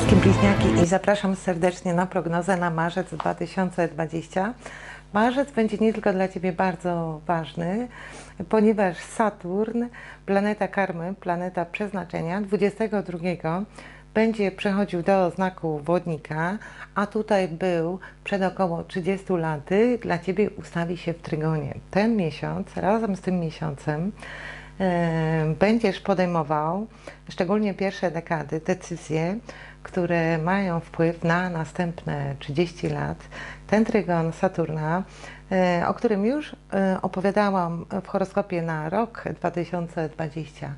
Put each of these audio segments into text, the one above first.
wszystkim bliźniaki i zapraszam serdecznie na prognozę na marzec 2020. Marzec będzie nie tylko dla Ciebie bardzo ważny, ponieważ Saturn, planeta karmy, planeta przeznaczenia, 22 będzie przechodził do znaku wodnika, a tutaj był przed około 30 laty, dla Ciebie ustawi się w trygonie. Ten miesiąc, razem z tym miesiącem, e, będziesz podejmował, szczególnie pierwsze dekady, decyzje, które mają wpływ na następne 30 lat. Ten trygon Saturna, e, o którym już e, opowiadałam w horoskopie na rok 2020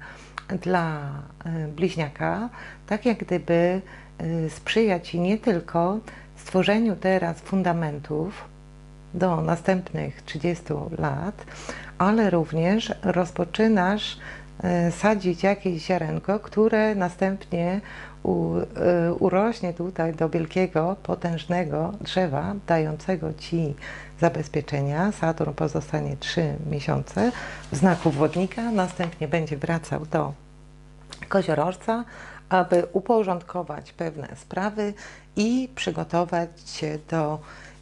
dla e, bliźniaka, tak jak gdyby sprzyja Ci nie tylko stworzeniu teraz fundamentów, do następnych 30 lat, ale również rozpoczynasz sadzić jakieś ziarenko, które następnie u, e, urośnie tutaj do wielkiego, potężnego drzewa, dającego Ci zabezpieczenia. Saturn pozostanie 3 miesiące w znaku wodnika, następnie będzie wracał do koziorożca, aby uporządkować pewne sprawy i przygotować się do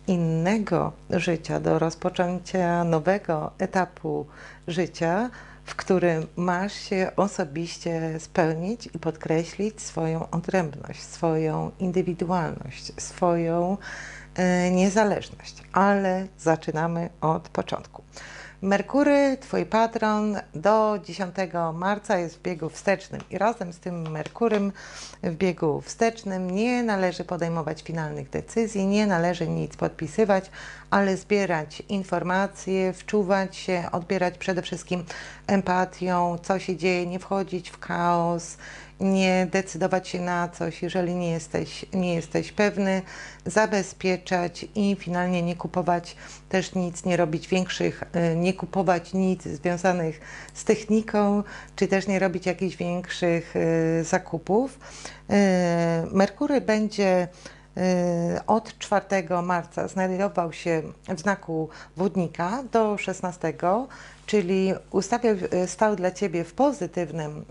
innego życia, do rozpoczęcia nowego etapu życia, w którym masz się osobiście spełnić i podkreślić swoją odrębność, swoją indywidualność, swoją e, niezależność. Ale zaczynamy od początku. Merkury, Twój patron, do 10 marca jest w biegu wstecznym. I razem z tym Merkurym w biegu wstecznym nie należy podejmować finalnych decyzji, nie należy nic podpisywać, ale zbierać informacje, wczuwać się, odbierać przede wszystkim empatią, co się dzieje, nie wchodzić w chaos, nie decydować się na coś, jeżeli nie jesteś, nie jesteś pewny, zabezpieczać i finalnie nie kupować też nic, nie robić większych, y, nie kupować nic związanych z techniką, czy też nie robić jakichś większych y, zakupów. Y, Merkury będzie od 4 marca znajdował się w znaku wodnika do 16, czyli ustawiał, y, stał dla Ciebie w pozytywnym y,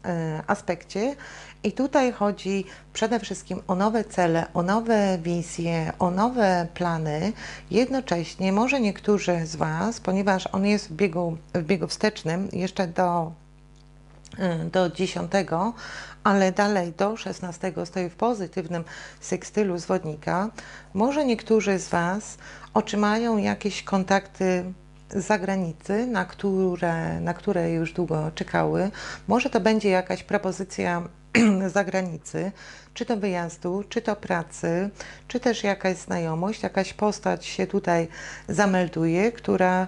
aspekcie i tutaj chodzi przede wszystkim o nowe cele, o nowe wizje, o nowe plany. Jednocześnie może niektórzy z Was, ponieważ on jest w biegu, w biegu wstecznym jeszcze do y, do 10, ale dalej do 16 stoi w pozytywnym sekstylu zwodnika. Może niektórzy z Was otrzymają jakieś kontakty z zagranicy, na które, na które już długo czekały. Może to będzie jakaś propozycja zagranicy, czy to wyjazdu, czy to pracy, czy też jakaś znajomość, jakaś postać się tutaj zamelduje, która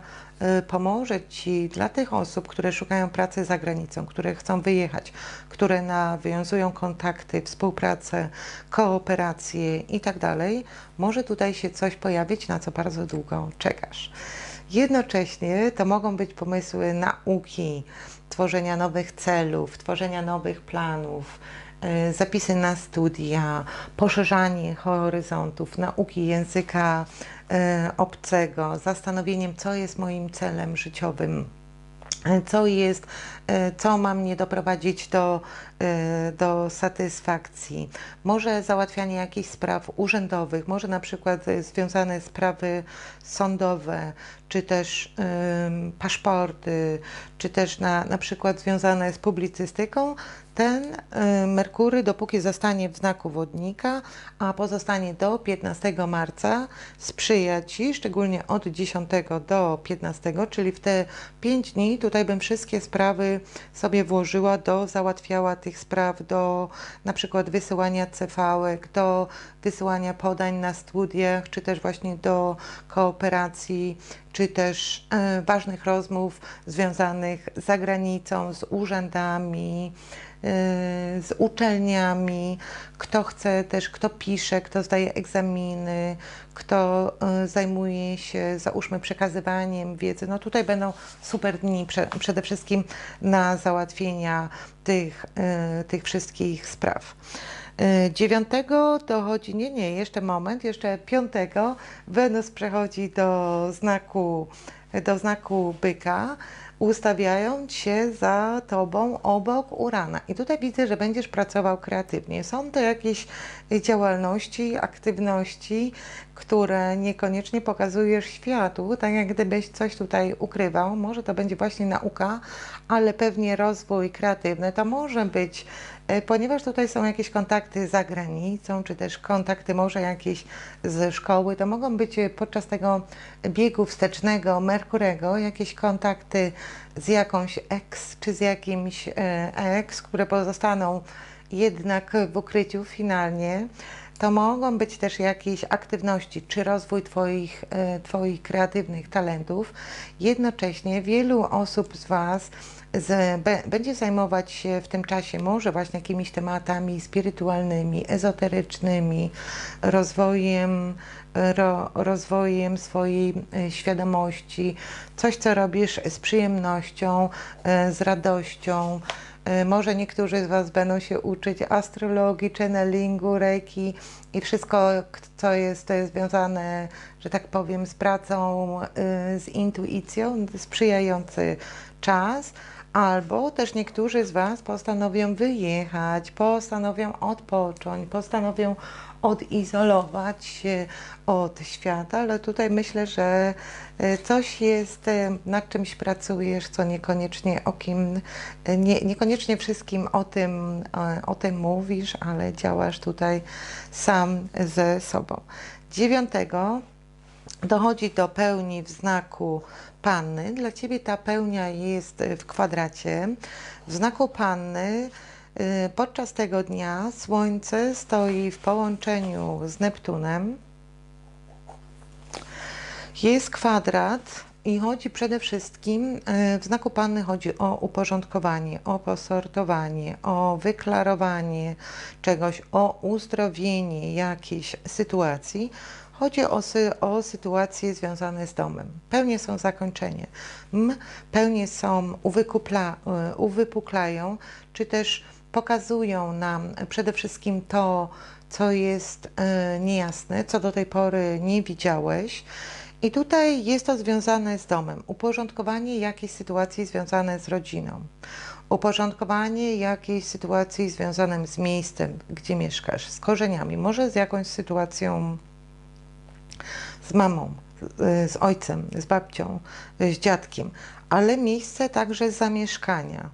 y, pomoże Ci dla tych osób, które szukają pracy za granicą, które chcą wyjechać, które nawiązują kontakty, współpracę, kooperacje i tak może tutaj się coś pojawić, na co bardzo długo czekasz. Jednocześnie to mogą być pomysły nauki, tworzenia nowych celów, tworzenia nowych planów, y, zapisy na studia, poszerzanie horyzontów, nauki języka y, obcego, zastanowieniem, co jest moim celem życiowym co jest, co ma mnie doprowadzić do, e, do satysfakcji. Może załatwianie jakichś spraw urzędowych, może na przykład e, związane sprawy sądowe, czy też ym, paszporty, czy też na, na przykład związane z publicystyką. Ten y, Merkury, dopóki zostanie w znaku wodnika, a pozostanie do 15 marca, sprzyja Ci, szczególnie od 10 do 15, czyli w te 5 dni, tutaj bym wszystkie sprawy sobie włożyła do załatwiała tych spraw, do na przykład wysyłania CV-ek, do wysyłania podań na studiach, czy też właśnie do kooperacji, czy też e, ważnych rozmów związanych z zagranicą, z urzędami, z uczelniami, kto chce też, kto pisze, kto zdaje egzaminy, kto e, zajmuje się, załóżmy, przekazywaniem wiedzy. No tutaj będą super dni prze, przede wszystkim na załatwienia tych, e, tych wszystkich spraw. E, Dziewiątego dochodzi, nie, nie, jeszcze moment, jeszcze piątego Wenus przechodzi do znaku do znaku byka, ustawiając się za tobą obok Urana. I tutaj widzę, że będziesz pracował kreatywnie. Są to jakieś działalności, aktywności, które niekoniecznie pokazujesz światu, tak jak gdybyś coś tutaj ukrywał. Może to będzie właśnie nauka, ale pewnie rozwój kreatywny. To może być E, ponieważ tutaj są jakieś kontakty za granicą, czy też kontakty może jakieś ze szkoły, to mogą być e, podczas tego biegu wstecznego Merkurego jakieś kontakty z jakąś ex, czy z jakimś ex, które pozostaną jednak w ukryciu finalnie to mogą być też jakieś aktywności, czy rozwój twoich, twoich kreatywnych talentów. Jednocześnie wielu osób z Was z, be, będzie zajmować się w tym czasie może właśnie jakimiś tematami spirytualnymi, ezoterycznymi, rozwojem, ro, rozwojem swojej e, świadomości, coś co robisz z przyjemnością, e, z radością. E, może niektórzy z Was będą się uczyć astrologii, channelingu, reiki i wszystko, co jest, to jest związane, że tak powiem, z pracą, z intuicją, sprzyjający czas. Albo też niektórzy z Was postanowią wyjechać, postanowią odpocząć, postanowią odizolować się od świata, ale tutaj myślę, że e, coś jest, e, nad czymś pracujesz, co niekoniecznie o kim, e, nie, niekoniecznie wszystkim o tym, o tym mówisz, ale działasz tutaj sam ze sobą. Dziewiątego dochodzi do pełni w znaku panny. Dla Ciebie ta pełnia jest w kwadracie. W znaku panny podczas tego dnia Słońce stoi w połączeniu z Neptunem. Jest kwadrat i chodzi przede wszystkim, y, w znaku Panny chodzi o uporządkowanie, o posortowanie, o wyklarowanie czegoś, o uzdrowienie jakiejś sytuacji. Chodzi o, sy o sytuacje związane z domem. Pełnie są zakończenie. Pełnie są uwykupla, e, uwypuklają, czy też pokazują nam przede wszystkim to, co jest y, niejasne, co do tej pory nie widziałeś. I tutaj jest to związane z domem. Uporządkowanie jakiejś sytuacji związane z rodziną. Uporządkowanie jakiejś sytuacji związanej z miejscem, gdzie mieszkasz, z korzeniami, może z jakąś sytuacją z mamą, z ojcem, z babcią, z dziadkiem, ale miejsce także zamieszkania.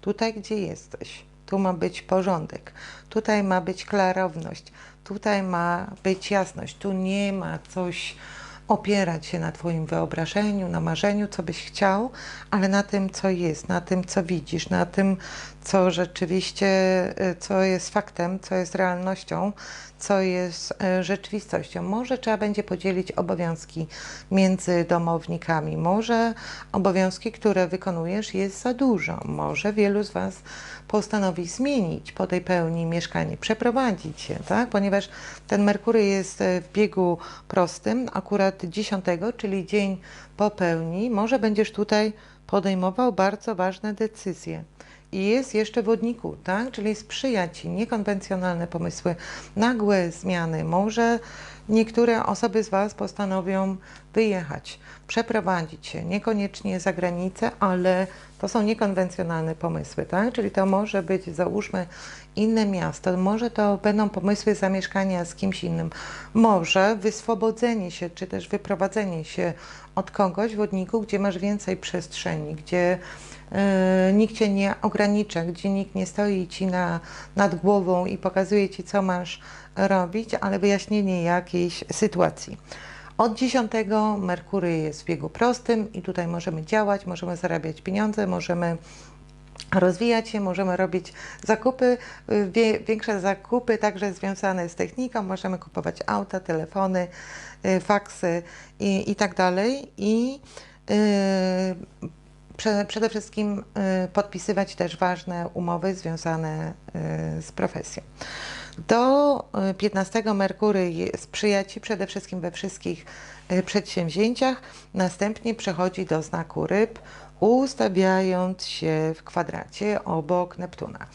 Tutaj, gdzie jesteś. Tu ma być porządek, tutaj ma być klarowność, tutaj ma być jasność, tu nie ma coś opierać się na Twoim wyobrażeniu, na marzeniu, co byś chciał, ale na tym, co jest, na tym, co widzisz, na tym, co rzeczywiście, y, co jest faktem, co jest realnością, co jest y, rzeczywistością. Może trzeba będzie podzielić obowiązki między domownikami, może obowiązki, które wykonujesz, jest za dużo, może wielu z Was postanowi zmienić po tej pełni mieszkanie, przeprowadzić się, tak? ponieważ ten Merkury jest y, w biegu prostym, akurat 10, czyli dzień po pełni, może będziesz tutaj podejmował bardzo ważne decyzje i jest jeszcze wodniku, tak? czyli sprzyja Ci niekonwencjonalne pomysły, nagłe zmiany. Może niektóre osoby z Was postanowią wyjechać, przeprowadzić się, niekoniecznie za granicę, ale to są niekonwencjonalne pomysły, tak? Czyli to może być, załóżmy, inne miasto, może to będą pomysły zamieszkania z kimś innym, może wyswobodzenie się, czy też wyprowadzenie się od kogoś w wodniku, gdzie masz więcej przestrzeni, gdzie nikt cię nie ogranicza, gdzie nikt nie stoi ci na, nad głową i pokazuje ci, co masz robić, ale wyjaśnienie jakiejś sytuacji. Od 10 Merkury jest w biegu prostym i tutaj możemy działać, możemy zarabiać pieniądze, możemy rozwijać się, możemy robić zakupy, wie, większe zakupy także związane z techniką, możemy kupować auta, telefony, y, faksy i, i tak dalej. I yy, przede wszystkim y, podpisywać też ważne umowy związane y, z profesją. Do 15 Merkury sprzyja Ci przede wszystkim we wszystkich przedsięwzięciach, następnie przechodzi do znaku ryb, ustawiając się w kwadracie obok Neptuna.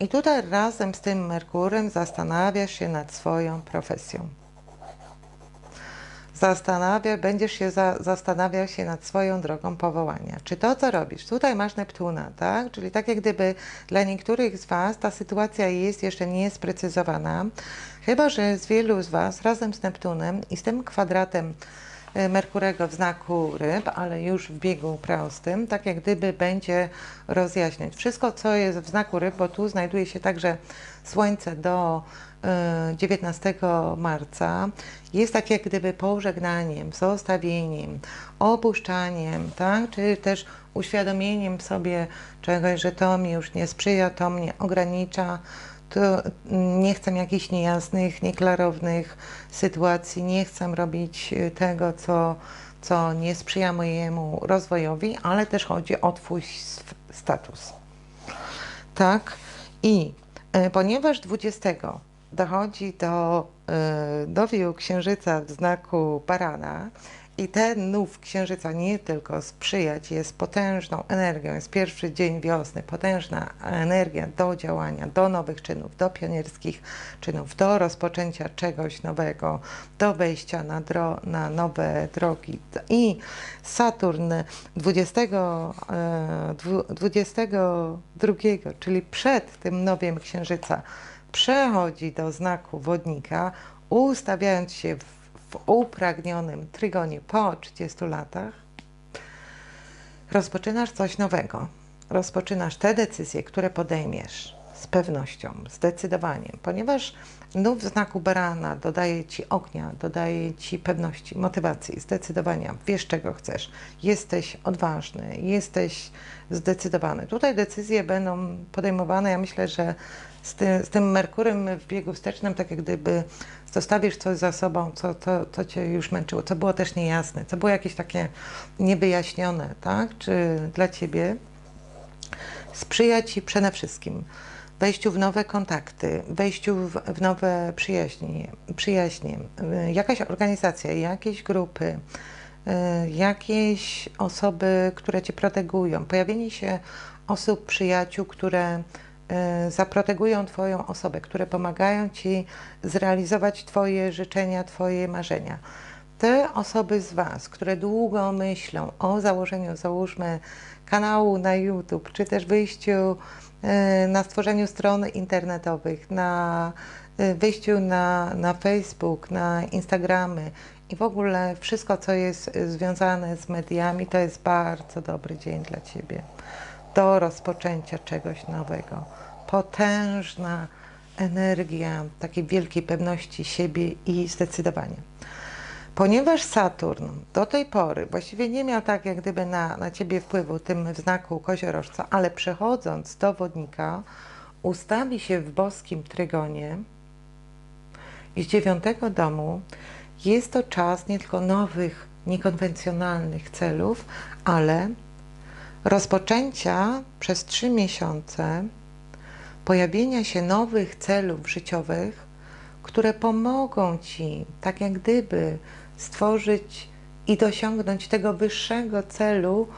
I tutaj razem z tym Merkurem zastanawiasz się nad swoją profesją. Zastanawia, będziesz się za, zastanawiał się nad swoją drogą powołania. Czy to, co robisz, tutaj masz Neptuna, tak? Czyli tak jak gdyby dla niektórych z Was ta sytuacja jest jeszcze nie sprecyzowana, chyba że z wielu z Was razem z Neptunem i z tym kwadratem e, Merkurego w znaku ryb, ale już w biegu prostym, tak jak gdyby będzie rozjaśniać. Wszystko, co jest w znaku ryb, bo tu znajduje się także Słońce do 19 marca jest tak jak gdyby pożegnaniem, zostawieniem, opuszczaniem, tak? czy też uświadomieniem sobie czegoś, że to mi już nie sprzyja, to mnie ogranicza, to nie chcę jakichś niejasnych, nieklarownych sytuacji, nie chcę robić tego, co, co nie sprzyja mojemu rozwojowi, ale też chodzi o Twój status. Tak? I e, ponieważ 20 dochodzi do, y, dowiu księżyca w znaku barana i ten nów księżyca nie tylko sprzyjać jest potężną energią, jest pierwszy dzień wiosny, potężna energia do działania, do nowych czynów, do pionierskich czynów, do rozpoczęcia czegoś nowego, do wejścia na, dro, na nowe drogi. I Saturn 20, 22, y, czyli przed tym nowiem księżyca, przechodzi do znaku wodnika, ustawiając się w, w upragnionym trygonie po 30 latach, rozpoczynasz coś nowego. Rozpoczynasz te decyzje, które podejmiesz z pewnością, zdecydowaniem, ponieważ nów w znaku barana dodaje ci ognia, dodaje ci pewności, motywacji, zdecydowania, wiesz czego chcesz, jesteś odważny, jesteś zdecydowany. Tutaj decyzje będą podejmowane, ja myślę, że z, ty, z tym Merkurem w biegu wstecznym, tak jak gdyby zostawisz coś za sobą, co, co, co cię już męczyło, co było też niejasne, co było jakieś takie niewyjaśnione, tak? Czy dla ciebie sprzyja ci przede wszystkim wejściu w nowe kontakty, wejściu w, w nowe przyjaźnie, przyjaźnie, jakaś organizacja, jakieś grupy, y, jakieś osoby, które cię protegują, pojawienie się osób, przyjaciół, które zaprotegują Twoją osobę, które pomagają Ci zrealizować Twoje życzenia, Twoje marzenia. Te osoby z Was, które długo myślą o założeniu, załóżmy, kanału na YouTube, czy też wyjściu e, na stworzeniu stron internetowych, na e, wyjściu na, na Facebook, na Instagramy i w ogóle wszystko, co jest związane z mediami, to jest bardzo dobry dzień dla Ciebie do rozpoczęcia czegoś nowego. Potężna energia takiej wielkiej pewności siebie i zdecydowania. Ponieważ Saturn do tej pory właściwie nie miał tak jak gdyby na, na ciebie wpływu tym w znaku koziorożca, ale przechodząc do wodnika, ustawi się w boskim trygonie i z dziewiątego domu jest to czas nie tylko nowych, niekonwencjonalnych celów, ale rozpoczęcia przez trzy miesiące pojawienia się nowych celów życiowych, które pomogą Ci, tak jak gdyby, stworzyć i dosiągnąć tego wyższego celu,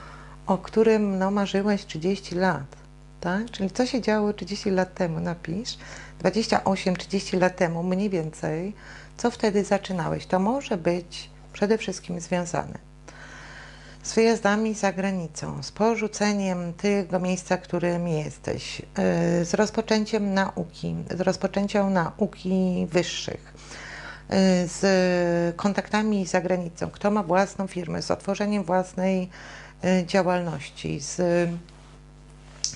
o którym no, marzyłeś 30 lat. Tak? Czyli co się działo 30 lat temu, napisz. 28-30 lat temu, mniej więcej, co wtedy zaczynałeś. To może być przede wszystkim związane z wyjazdami za granicą, z porzuceniem tego miejsca, którym jesteś, y, z rozpoczęciem nauki, z rozpoczęciem nauki wyższych, y, z kontaktami za granicą, kto ma własną firmę, z otworzeniem własnej y, działalności, z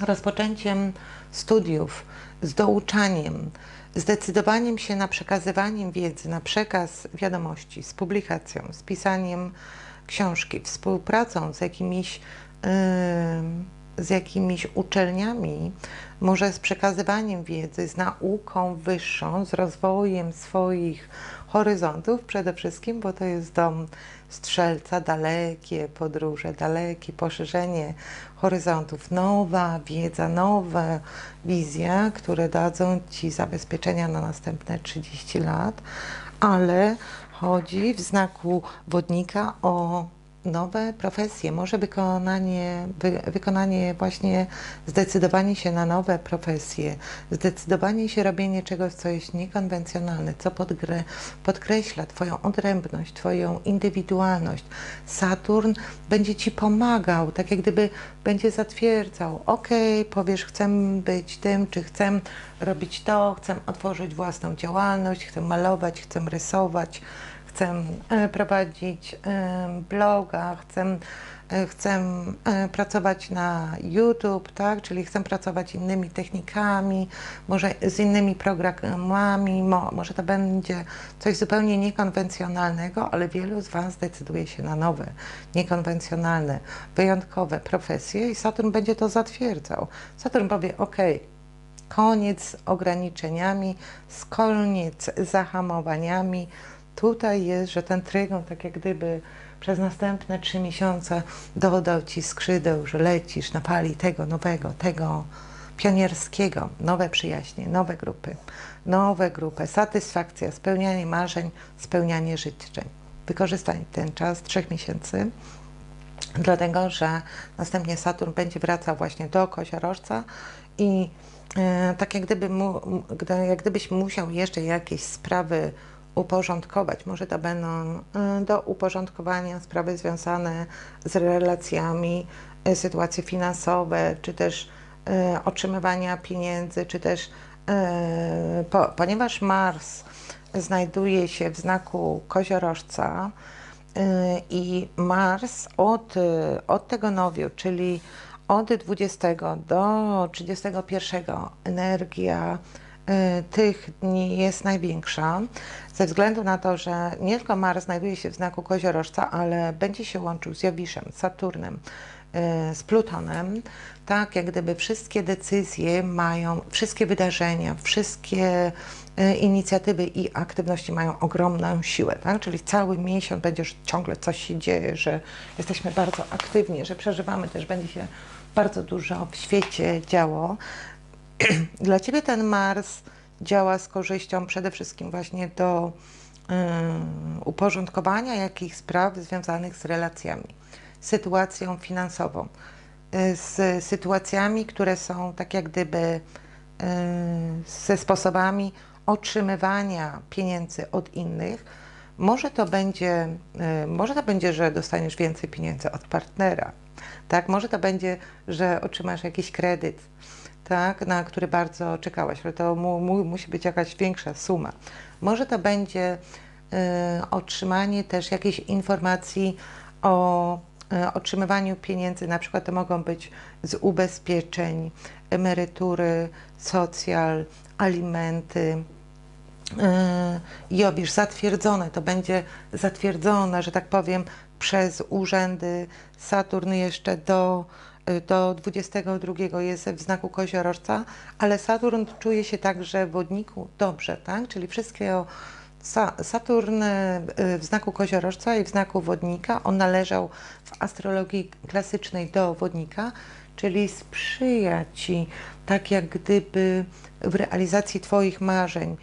rozpoczęciem studiów, z douczaniem, zdecydowaniem się na przekazywaniem wiedzy, na przekaz wiadomości, z publikacją, z pisaniem książki, współpracą z jakimiś, z jakimiś uczelniami, może z przekazywaniem wiedzy, z nauką wyższą, z rozwojem swoich horyzontów przede wszystkim, bo to jest dom strzelca, dalekie podróże, dalekie poszerzenie horyzontów, nowa wiedza, nowa wizja, które dadzą Ci zabezpieczenia na następne 30 lat, ale chodzi w znaku wodnika o nowe profesje, może wykonanie, wy, wykonanie właśnie zdecydowanie się na nowe profesje, zdecydowanie się robienie czegoś, co jest niekonwencjonalne, co podkreśla Twoją odrębność, Twoją indywidualność. Saturn będzie Ci pomagał, tak jak gdyby będzie zatwierdzał, ok, powiesz, chcę być tym, czy chcę robić to, chcę otworzyć własną działalność, chcę malować, chcę rysować, chcę e, prowadzić e, bloga, chcę, e, chcę pracować na YouTube, tak? czyli chcę pracować innymi technikami, może z innymi programami, mo, może to będzie coś zupełnie niekonwencjonalnego, ale wielu z Was decyduje się na nowe, niekonwencjonalne, wyjątkowe profesje i Saturn będzie to zatwierdzał. Saturn powie, ok, koniec z ograniczeniami, koniec z zahamowaniami, tutaj jest, że ten trygon tak jak gdyby przez następne trzy miesiące dodał Ci skrzydeł, że lecisz na pali tego nowego, tego pionierskiego, nowe przyjaźnie, nowe grupy, nowe grupy, satysfakcja, spełnianie marzeń, spełnianie życzeń. Wykorzystaj ten czas trzech miesięcy, dlatego że następnie Saturn będzie wracał właśnie do koziorożca i e, tak jak, gdyby mu, jak gdybyś musiał jeszcze jakieś sprawy uporządkować. Może to będą y, do uporządkowania sprawy związane z relacjami, y, sytuacje finansowe, czy też y, otrzymywania pieniędzy, czy też po, ponieważ Mars znajduje się w znaku koziorożca i Mars od, od tego nowiu, czyli od 20 do 31 energia tych dni jest największa, ze względu na to, że nie tylko Mars znajduje się w znaku koziorożca, ale będzie się łączył z Jowiszem, Saturnem, y, z Plutonem, tak jak gdyby wszystkie decyzje mają, wszystkie wydarzenia, wszystkie y, inicjatywy i aktywności mają ogromną siłę, tak? czyli cały miesiąc będzie ciągle coś się dzieje, że jesteśmy bardzo aktywni, że przeżywamy też, będzie się bardzo dużo w świecie działo. Dla Ciebie ten Mars działa z korzyścią przede wszystkim właśnie do uporządkowania jakichś spraw związanych z relacjami, sytuacją finansową, y, z sytuacjami, które są tak jak gdyby y, ze sposobami otrzymywania pieniędzy od innych. Może to będzie, y, może to będzie, że dostaniesz więcej pieniędzy od partnera, tak? Może to będzie, że otrzymasz jakiś kredyt, tak, na który bardzo czekałaś, ale to mu, mu, musi być jakaś większa suma. Może to będzie y, otrzymanie też jakiejś informacji o y, otrzymywaniu pieniędzy, na przykład to mogą być z ubezpieczeń, emerytury, socjal, alimenty, i y, Jowisz zatwierdzone, to będzie zatwierdzone, że tak powiem, przez urzędy. Saturn jeszcze do do 22 jest w znaku koziorożca, ale Saturn czuje się także w wodniku dobrze, tak? Czyli wszystkie Saturn y, w znaku koziorożca i w znaku wodnika, on należał w astrologii klasycznej do wodnika, czyli sprzyja Ci tak jak gdyby w realizacji Twoich marzeń,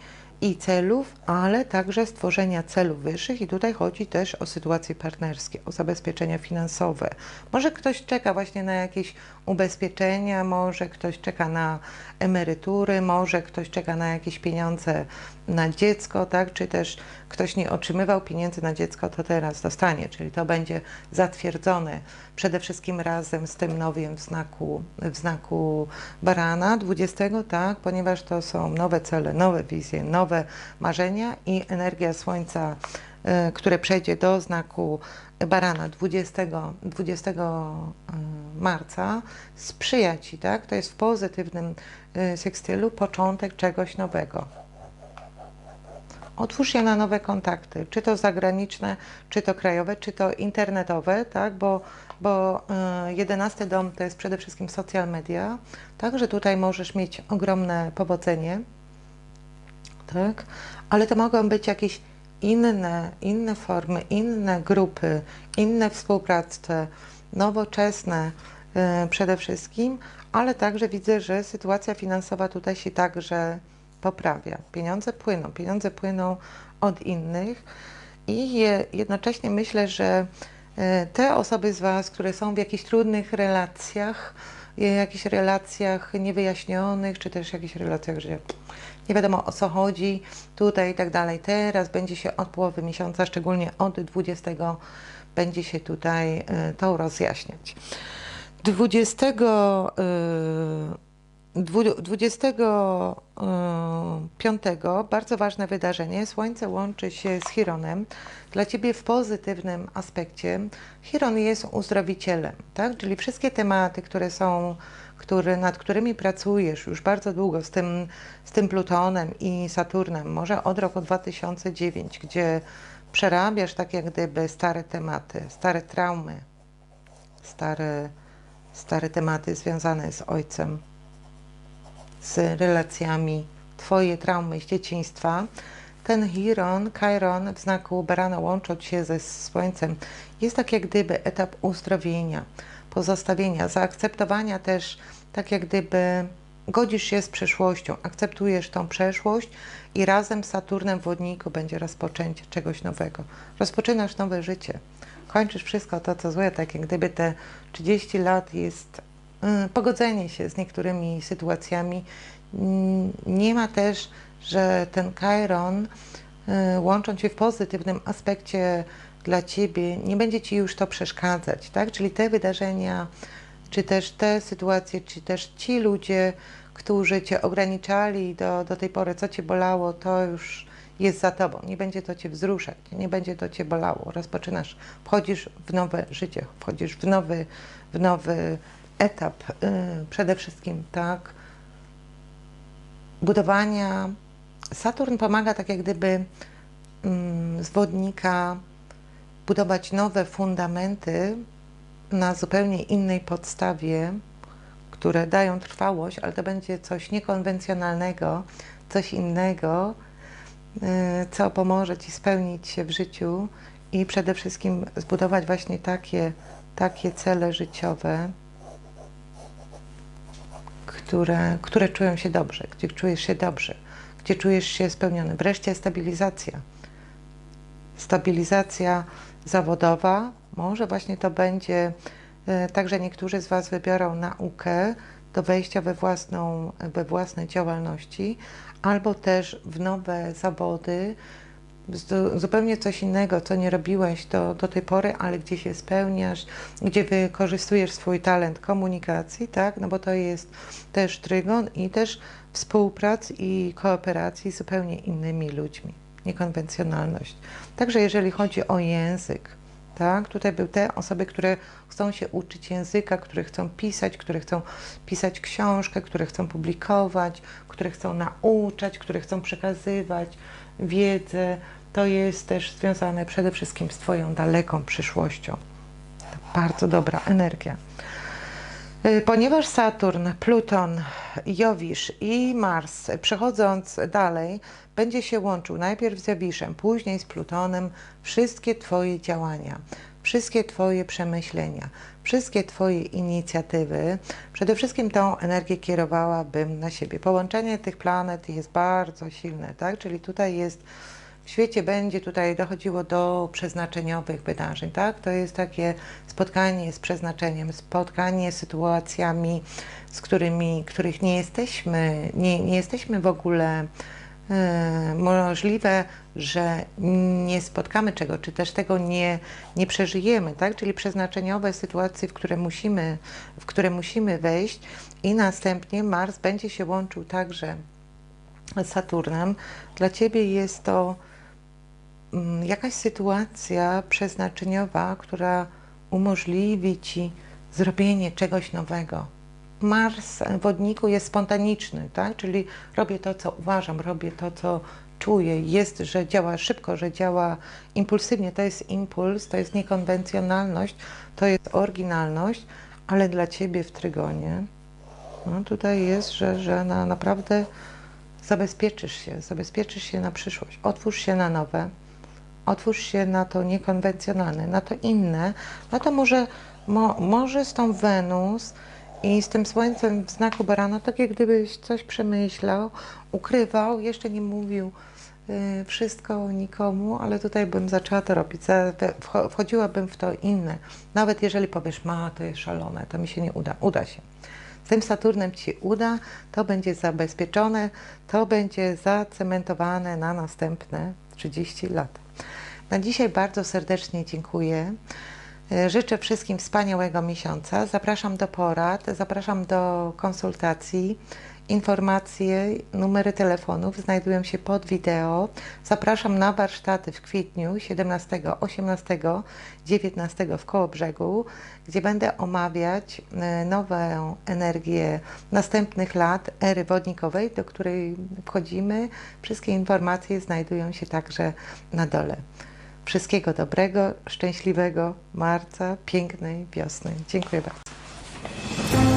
i celów, ale także stworzenia celów wyższych i tutaj chodzi też o sytuacje partnerskie, o zabezpieczenia finansowe. Może ktoś czeka właśnie na jakieś ubezpieczenia, może ktoś czeka na emerytury, może ktoś czeka na jakieś pieniądze na dziecko, tak? Czy też ktoś nie otrzymywał pieniędzy na dziecko, to teraz dostanie, czyli to będzie zatwierdzone przede wszystkim razem z tym nowym w znaku, w znaku barana 20, tak? Ponieważ to są nowe cele, nowe wizje, nowe marzenia i energia Słońca, y, które przejdzie do znaku barana 20, 20 y, marca, sprzyja Ci, tak? To jest w pozytywnym y, sekstylu początek czegoś nowego. Otwórz się na nowe kontakty, czy to zagraniczne, czy to krajowe, czy to internetowe, tak? bo, bo y, jedenasty dom to jest przede wszystkim social media, także tutaj możesz mieć ogromne powodzenie, tak? ale to mogą być jakieś inne, inne formy, inne grupy, inne współprace, nowoczesne y, przede wszystkim, ale także widzę, że sytuacja finansowa tutaj się także poprawia. Pieniądze płyną, pieniądze płyną od innych i jednocześnie myślę, że E, Te osoby z Was, które są w jakichś trudnych relacjach, e, jakichś relacjach niewyjaśnionych, czy też jakichś relacjach, że nie wiadomo o co chodzi, tutaj i tak dalej. Teraz będzie się od połowy miesiąca, szczególnie od 20, będzie się tutaj e, to rozjaśniać. 20, y, dwu- 25 bardzo ważne wydarzenie. Słońce łączy się z Chironem. Dla Ciebie w pozytywnym aspekcie. Chiron jest uzdrowicielem, tak? Czyli wszystkie tematy, które są, które, nad którymi pracujesz już bardzo długo z tym, z tym Plutonem i Saturnem, może od roku 2009, gdzie przerabiasz tak jak gdyby stare tematy, stare traumy, stare, stare tematy związane z ojcem, z relacjami, Twoje traumy z dzieciństwa. Ten Chiron, Chiron w znaku barana łącząc się ze Słońcem jest tak jak gdyby etap uzdrowienia, pozostawienia, zaakceptowania też tak jak gdyby godzisz się z przeszłością, akceptujesz tą przeszłość i razem z Saturnem w Wodniku będzie rozpoczęcie czegoś nowego. Rozpoczynasz nowe życie. Kończysz wszystko to, co złe, tak jak gdyby te 30 lat jest pogodzenie się z niektórymi sytuacjami. Mm, Nie ma też, że ten Chiron, y, łącząc się w pozytywnym aspekcie dla Ciebie, nie będzie Ci już to przeszkadzać, tak? Czyli te wydarzenia, czy też te sytuacje, czy też ci ludzie, którzy Cię ograniczali do, do tej pory, co Cię bolało, to już jest za Tobą. Nie będzie to Cię wzruszać, nie będzie to Cię bolało. Rozpoczynasz, wchodzisz w nowe życie, wchodzisz w nowy, w nowy etap. y, Przede wszystkim, tak, budowania. Saturn pomaga tak jak gdyby mm, z wodnika budować nowe fundamenty na zupełnie innej podstawie, które dają trwałość, ale to będzie coś niekonwencjonalnego, coś innego, y, co pomoże Ci spełnić się w życiu i przede wszystkim zbudować właśnie takie, takie cele życiowe, które, które czują się dobrze, gdzie czujesz się dobrze, gdzie czujesz się spełniony. Wreszcie stabilizacja. Stabilizacja zawodowa, może właśnie to będzie e, tak, że niektórzy z Was wybiorą naukę do wejścia we, własną, we własne działalności, albo też w nowe zawody, zupełnie coś innego, co nie robiłeś do, do tej pory, ale gdzie się spełniasz, gdzie wykorzystujesz swój talent komunikacji, tak? No bo to jest też trygon i też współprac i kooperacji z zupełnie innymi ludźmi. Niekonwencjonalność. Także jeżeli chodzi o język, tak? Tutaj były te osoby, które chcą się uczyć języka, które chcą pisać, które chcą pisać książkę, które chcą publikować, które chcą nauczać, które chcą przekazywać wiedzę. To jest też związane przede wszystkim z Twoją daleką przyszłością. To bardzo dobra energia. Y, Ponieważ Saturn, Pluton, Jowisz i Mars, przechodząc dalej, będzie się łączył najpierw z Jowiszem, później z Plutonem, wszystkie Twoje działania, wszystkie Twoje przemyślenia, wszystkie Twoje inicjatywy, przede wszystkim tą energię kierowałabym na siebie. Połączenie tych planet jest bardzo silne, tak? Czyli tutaj jest w świecie będzie tutaj dochodziło do przeznaczeniowych wydarzeń, tak? To jest takie spotkanie z przeznaczeniem, spotkanie z sytuacjami, z którymi, których nie jesteśmy, nie, nie jesteśmy w ogóle e, możliwe, że nie spotkamy czego, czy też tego nie, nie przeżyjemy, tak? Czyli przeznaczeniowe sytuacje, w które musimy, w które musimy wejść i następnie Mars będzie się łączył także z Saturnem. Dla Ciebie jest to jakaś sytuacja przeznaczeniowa, która umożliwi Ci zrobienie czegoś nowego. Mars w wodniku jest spontaniczny, tak? czyli robię to, co uważam, robię to, co czuję. Jest, że działa szybko, że działa impulsywnie. To jest impuls, to jest niekonwencjonalność, to jest oryginalność, ale dla Ciebie w trygonie no tutaj jest, że, że na, naprawdę zabezpieczysz się, zabezpieczysz się na przyszłość, otwórz się na nowe, otwórz się na to niekonwencjonalne, na to inne, na to może, mo, może z tą Wenus i z tym Słońcem w znaku barana, tak jak gdybyś coś przemyślał, ukrywał, jeszcze nie mówił y, wszystko nikomu, ale tutaj bym zaczęła to robić. Wchodziłabym w to inne. Nawet jeżeli powiesz, ma, to jest szalone, to mi się nie uda. Uda się. Z tym Saturnem Ci uda, to będzie zabezpieczone, to będzie zacementowane na następne 30 lat. Na dzisiaj bardzo serdecznie dziękuję. E, Życzę wszystkim wspaniałego miesiąca. Zapraszam do porad, zapraszam do konsultacji. Informacje, numery telefonów znajdują się pod wideo. Zapraszam na warsztaty w kwietniu 17, 18, 19 w Kołobrzegu, gdzie będę omawiać e, nową energię następnych lat ery wodnikowej, do której wchodzimy. Wszystkie informacje znajdują się także na dole. Wszystkiego dobrego, szczęśliwego marca, pięknej wiosny. Dziękuję bardzo.